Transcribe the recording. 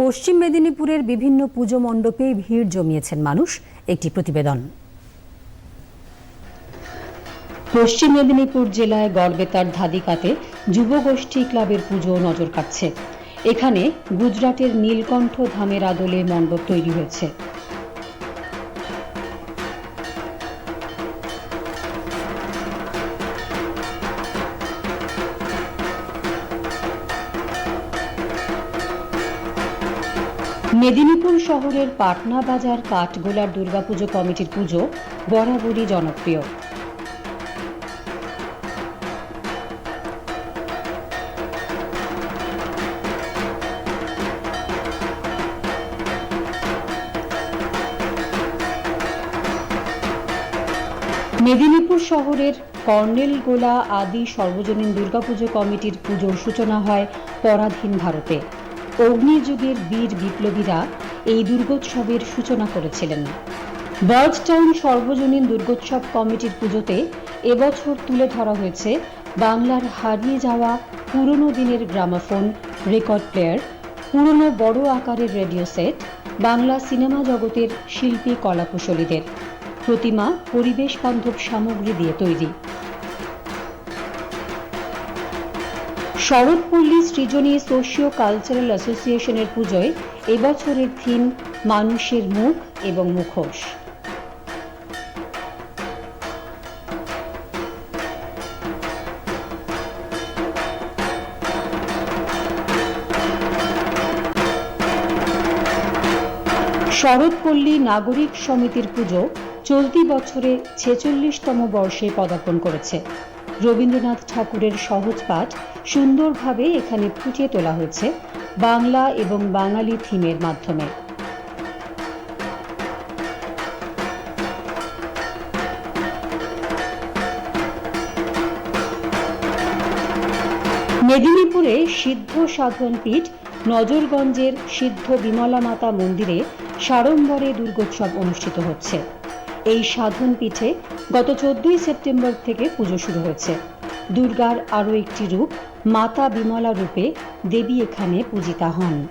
পশ্চিম মেদিনীপুরের বিভিন্ন পুজো মণ্ডপে ভিড় জমিয়েছেন মানুষ। একটি প্রতিবেদন। পশ্চিম মেদিনীপুর জেলায় গড়বেতার ধাদিকাতে যুবগোষ্ঠী ক্লাবের পুজো নজর কাটছে এখানে গুজরাটের নীলকণ্ঠ ধামের আদলে মণ্ডপ তৈরি হয়েছে। মেদিনীপুর শহরের পাটনা বাজার কাঠগোলার দুর্গাপুজো কমিটির পুজো বরাবরই জনপ্রিয়। মেদিনীপুর শহরের কর্নেল গোলা আদি সর্বজনীন দুর্গাপুজো কমিটির পুজোর সূচনা হয় পরাধীন ভারতে। অগ্নিযুগের বীর বিপ্লবীরা এই দুর্গোৎসবের সূচনা করেছিলেন। বার্ড টাউন সর্বজনীন দুর্গোৎসব কমিটির পুজোতে এবছর তুলে ধরা হয়েছে বাংলার হারিয়ে যাওয়া পুরনো দিনের গ্রামাফোন, রেকর্ড প্লেয়ার, পুরনো বড় আকারের রেডিও সেট, বাংলা সিনেমা জগতের শিল্পী কলাকুশলীদের প্রতিমা পরিবেশ বান্ধব সামগ্রী দিয়ে তৈরি। শরৎপল্লী সৃজনী সোশিও কালচারাল অ্যাসোসিয়েশনের পুজোয় এবছরের থিম মানুষের মুখ এবং মুখোশ। শরৎপল্লী নাগরিক সমিতির পুজো চলতি বছরে ছেচল্লিশতম বর্ষে পদার্পণ করেছে। রবীন্দ্রনাথ ঠাকুরের সহজ পাঠ সুন্দরভাবে এখানে ফুটিয়ে তোলা হয়েছে বাংলা এবং বাঙালি থিমের মাধ্যমে। মেদিনীপুরে সিদ্ধ সাধন পীঠ, নজরগঞ্জের সিদ্ধ বিমলা মাতা মন্দিরে সাড়ম্বরে দুর্গোৎসব অনুষ্ঠিত হচ্ছে। এই সাধন পিঠে গত চোদ্দই সেপ্টেম্বর থেকে পুজো শুরু হয়েছে। দুর্গার আরও একটি রূপ মাতা বিমলা রূপে দেবী এখানে পূজিতা হন।